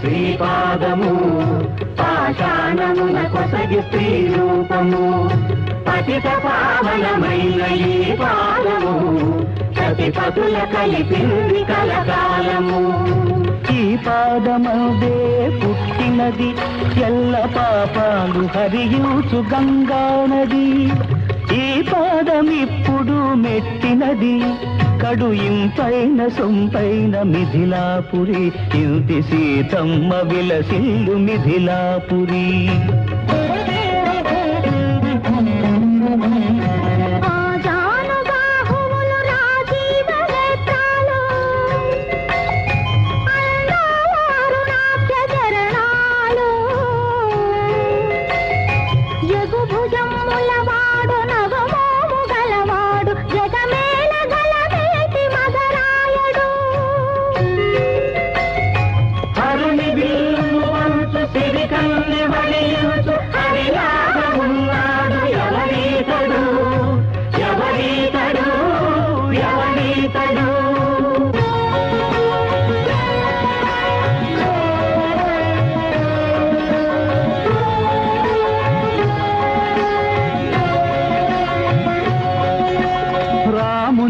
శ్రీపాదము. పాషాణమున కొసగి స్త్రీ రూపము. పతిత పావనమైన ఈ పాదము. ప్రతిపతుల కలిపింది కలకాలము. ఈ పాదమదే పుట్టినది. ఎల్ల పాపాలు హరియూచు గంగా నది ఈ పాదమిప్పుడు మెట్టినది. కడు ఇంపైన సొంపైన మిథిలాపురి ఇంటి సీతమ్మ విలసిల్లు మిథిలాపురి. ఆజానుబాహువులు तड़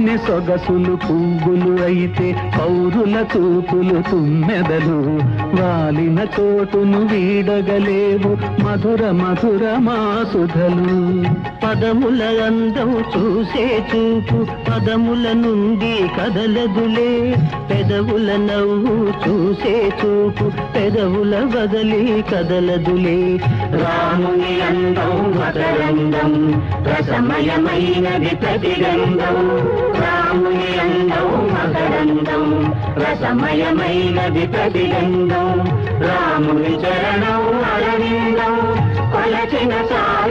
రాముని సొగసులు పువ్వులు అయితే పౌరుల చూపులు తుమ్మెదలు వాలిన చోటును వీడగలేవు మధుర మధుర మాసుధలు. పదముల అందం చూసే చూపు పదముల నుండి కదలదులే. పెదవుల నవ్వు చూసే చూపు పెదవుల బదలి కదలదులే. రాముని అందం మకరందం రసమయమైనది ప్రతిరంగం రాముని అందం మకరందం రసమయమైనది ప్రతిగంధం రాముని చరణం అరవిందం పలచిన కొలచిన